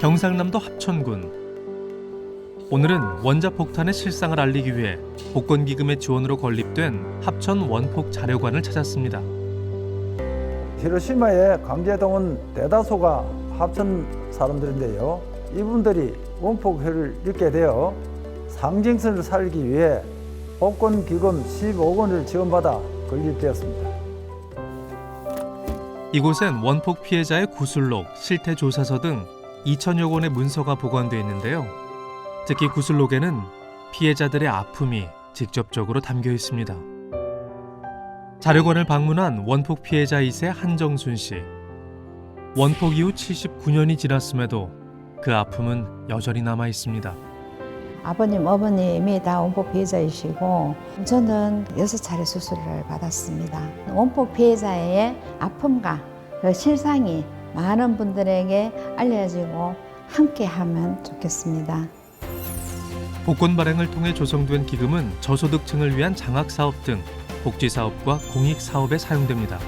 경상남도 합천군. 오늘은 원자폭탄의 실상을 알리기 위해 복권기금의 지원으로 건립된 합천 원폭 자료관을 찾았습니다. 히로시마에 강제동원 대다수가 합천 사람들인데요. 이분들이 원폭회를 읽게 되어 상징성을 살기 위해 복권 기금 15억 원을 지원받아 건립되었습니다. 이곳엔 원폭 피해자의 구술록, 실태 조사서 등 2천여 권의 문서가 보관되어 있는데요. 특히 구술록에는 피해자들의 아픔이 직접적으로 담겨 있습니다. 자료관을 방문한 원폭 피해자 2세 한정순 씨. 원폭 이후 79년이 지났음에도 그 아픔은 여전히 남아 있습니다. 아버님, 어머님이 다 원폭 피해자이시고 저는 여섯 차례 수술을 받았습니다. 원폭 피해자의 아픔과 그 실상이 많은 분들에게 알려지고 함께하면 좋겠습니다. 복권 발행을 통해 조성된 기금은 저소득층을 위한 장학 사업 등 복지 사업과 공익 사업에 사용됩니다.